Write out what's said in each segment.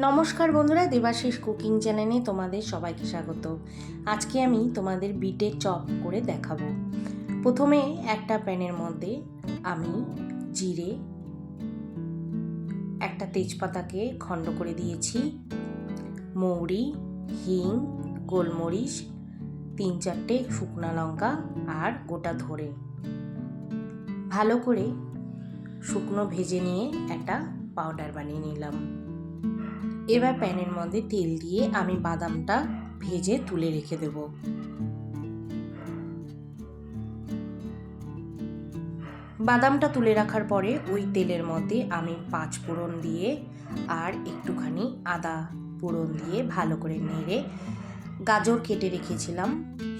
নমস্কার বন্ধুরা, দেবাশিস কুকিং চ্যানেলে তোমাদের সবাইকে স্বাগত। আজকে আমি তোমাদের বিটে চপ করে দেখাবো। প্রথমে একটা প্যানের মধ্যে আমি জিরে, একটা তেজপাতাকে খণ্ড করে দিয়েছি, মৌরি, হিং, গোলমরিচ, তিন চারটে শুকনা লঙ্কা আর গোটা ধরে। ভালো করে শুকনো ভেজে নিয়ে একটা পাউডার বানিয়ে নিলাম। এবার প্যানের মধ্যে তেল দিয়ে আমি বাদামটা ভেজে তুলে রেখে দেব। বাদামটা তুলে রাখার পরে ওই তেলের মধ্যে আমি পাঁচ ফোড়ন দিয়ে আর একটুখানি আদা ফোড়ন দিয়ে ভালো করে নেড়ে গাজর কেটে রেখেছিলাম।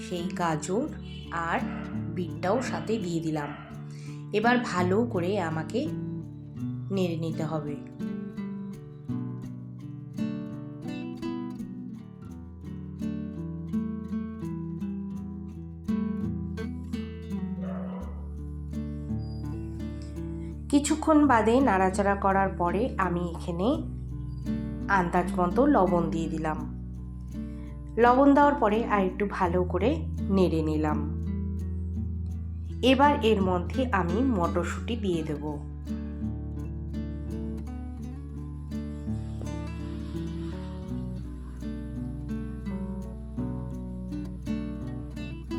সেই গাজর আর বিটটাও সাথে দিয়ে দিলাম। এবার ভালো করে আমাকে নেড়ে নিতে হবে। কিছুক্ষণ বাদে নাড়াচাড়া করার পরে আমি এখানে আন্দাজ মতো লবণ দিয়ে দিলাম। লবণ দেওয়ার পরে আর একটু ভালো করে নেড়ে নিলাম। এবার এর মধ্যে আমি মটরশুঁটি দিয়ে দেব।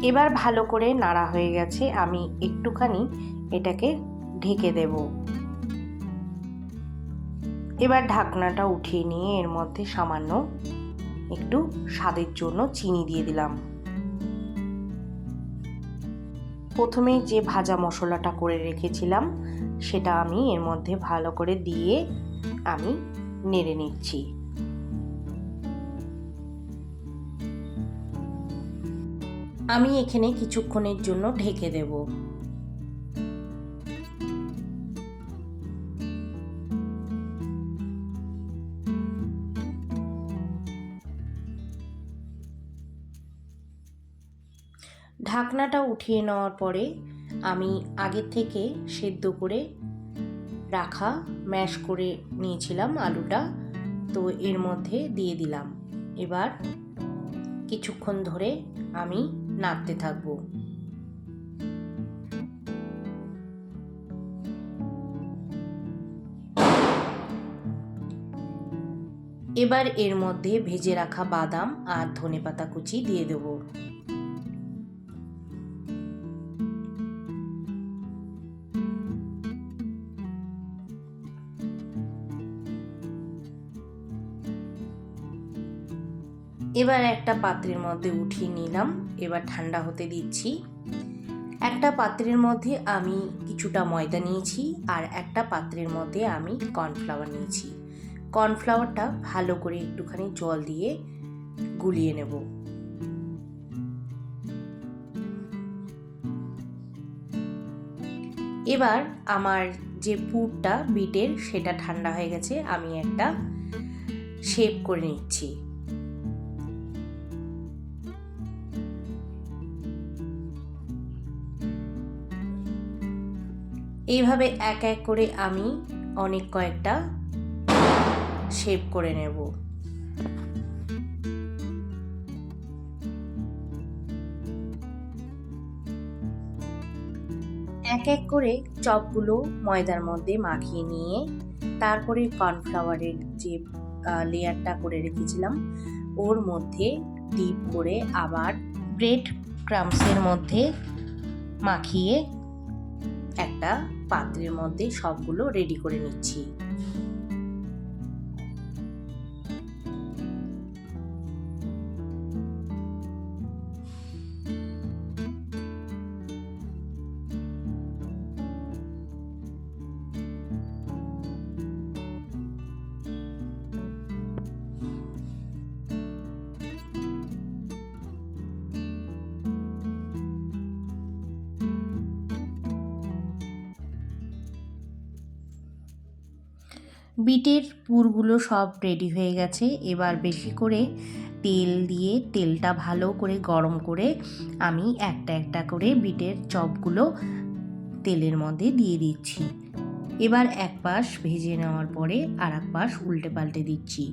এবার ভালো করে নাড়া হয়ে গেছে, আমি একটুখানি এটাকে ঢেকে দেব। এবার ঢাকনাটা উঠিয়ে নিয়ে এর মধ্যে সামান্য একটু স্বাদের জন্য চিনি দিয়ে দিলাম। প্রথমে যে ভাজা মশলাটা করে রেখেছিলাম, সেটা আমি এর মধ্যে ভালো করে দিয়ে আমি নেড়ে নিচ্ছি। আমি এখানে কিছুক্ষণের জন্য ঢেকে দেবো। ঢাকনাটা উঠিয়ে নেওয়ার পরে আমি আগের থেকে সেদ্ধ করে রাখা, ম্যাশ করে নিয়েছিলাম আলুটা, তো এর মধ্যে দিয়ে দিলাম। এবার কিছুক্ষণ ধরে আমি নাড়তে থাকব। এবার এর মধ্যে ভেজে রাখা বাদাম আর ধনেপাতা কুচি দিয়ে দেবো। এবার একটা পাত্রের মধ্যে উঠিয়ে নিলাম, এবার ঠান্ডা হতে দিচ্ছি। একটা পাত্রের মধ্যে আমি কিছুটা ময়দা নিয়েছি আর একটা পাত্রের মধ্যে আমি কর্নফ্লাওয়ার নিয়েছি। কর্নফ্লাওয়ারটা ভালো করে একটুখানি জল দিয়ে গুলিয়ে নেব। এবার আমার যে পুরটা, বিটের, সেটা ঠান্ডা হয়ে গেছে, আমি একটা শেপ করে নিচ্ছি। এইভাবে এক এক করে আমি অনেক কয়েকটা শেপ করে নেব। এক এক করে চপগুলো ময়দার মধ্যে মাখিয়ে নিয়ে তারপরে কর্নফ্লাওয়ারের যে লেয়ারটা করে রেখেছিলাম, ওর মধ্যে ডিপ করে আবার ব্রেড ক্রামসের মধ্যে মাখিয়ে একটা পাত্রের মধ্যে সবগুলো রেডি করে নিচ্ছি। বিটের পুরগুলো সব রেডি হয়ে গেছে। এবার বেশি করে তেল দিয়ে তেলটা ভালো করে গরম করে আমি একটা একটা করে বিটের চপগুলো তেলের মধ্যে দিয়ে দিচ্ছি। এবার এক পাশ ভেজে নেওয়ার পরে আর এক পাশ উল্টে পাল্টে দিচ্ছি।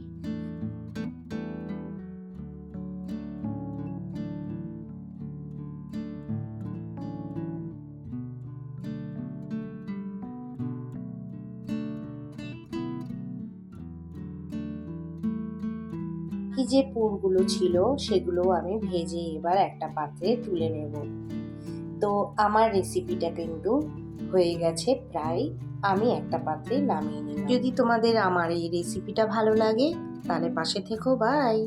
কি যে পুরগুলো ছিল, সেগুলো আমি ভেজে এবার একটা পাত্রে তুলে নেব। তো আমার রেসিপিটা কিন্তু হয়ে গেছে প্রায়, আমি একটা পাত্রে নামিয়ে নিই যদি তোমাদের আমার এই রেসিপিটা ভালো লাগে, তাহলে পাশে থেকো বাই